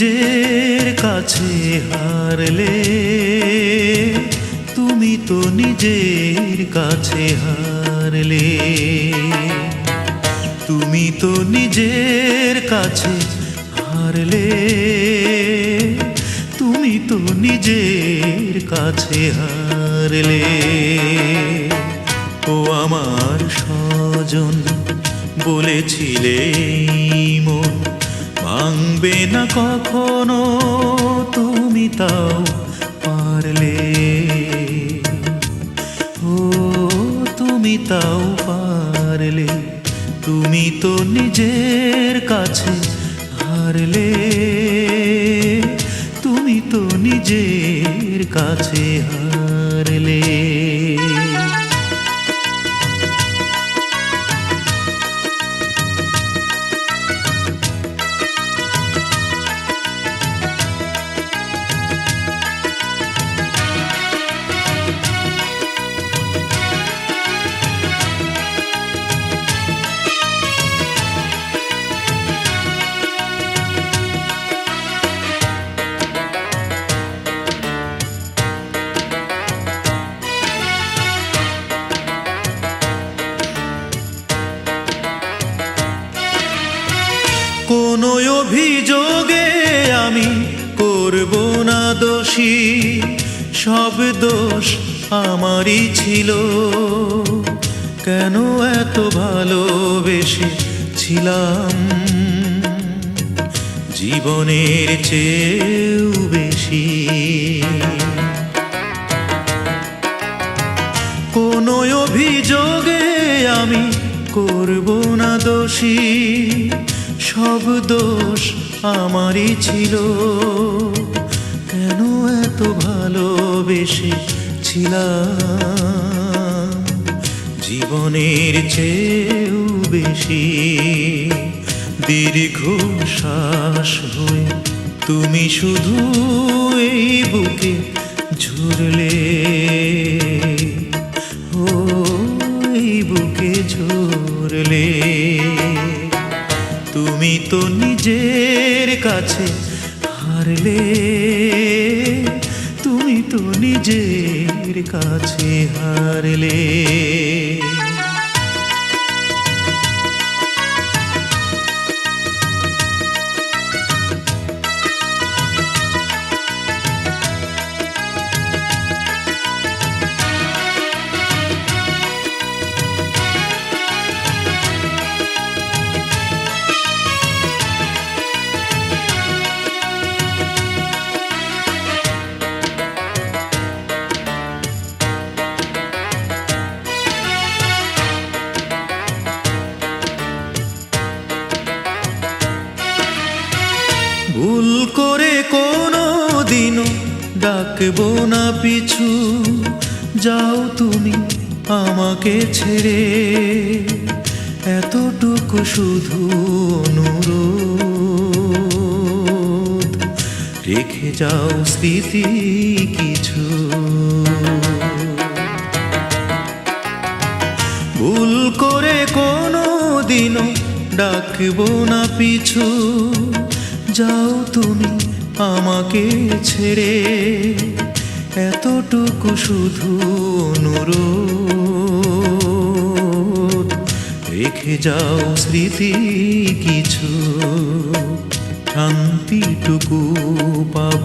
নিজের কাছে হারলে, তুমি তো নিজের কাছে হারলে। তুমি তো নিজের কাছে হারলে, তুমি তো নিজের কাছে হারলে। ও আমার স্বজন, বলেছিলে ভাঙবে না কখনো, তুমি তাও পারলে। ও, তুমি তাও পারলে, তুমি তো নিজের কাছে হারলে। তুমি তো নিজের কাছে হারলে। অভিযোগে আমি করব না দোষী, সব দোষ আমারই ছিল। কেন এত ভালোবেসে ছিলাম? জীবনের চেয়েও বেশি। কোনো অভিযোগে আমি করব না দোষী সব দোষ আমারই ছিল। কেন এত ভালোবেসে ছিলাম? জীবনের চেয়েও বেশি দীর্ঘ শ্বাস হয়ে তুমি শুধু এই বুকে ঝুরলে। ও, এই বুকে ঝরলে। তুমি তো নিজের কাছে হারলে তুমি তো নিজের কাছে হারলে। দিনও ডাকবো না পিছু। যাও তুমি আমাকে ছেড়ে। এতটুকু শুধু অনুরোধ। রেখে যাও স্মৃতি কিছু। ভুল করে কোনো দিনও ডাকবো না পিছু। যাও তুমি আমাকে ছেড়ে এতটুকু শুধু অনুরোধ। রেখে যাও স্মৃতি কিছু, শান্তিটুকু পাব।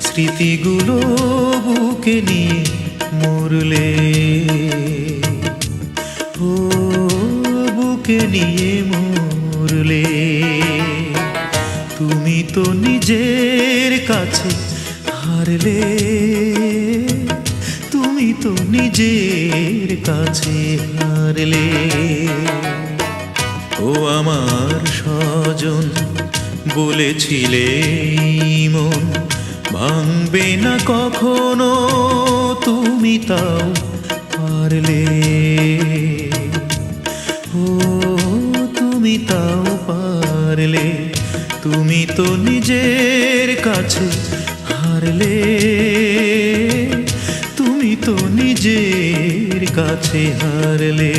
স্মৃতিগুলো বুকে নিয়ে মরলে, ও বুকে নিয়ে মরলে। তো নিজের কাছে হারলে, তুমি তো নিজের কাছে হারলে। ও আমার স্বজন, বলেছিলে মন ভাঙবে না কখনো, তুমি তাও পারলে ও, তুমি তাও পারলে। তুমি তো নিজের কাছে হারলে তুমি তো নিজের কাছে হারলে।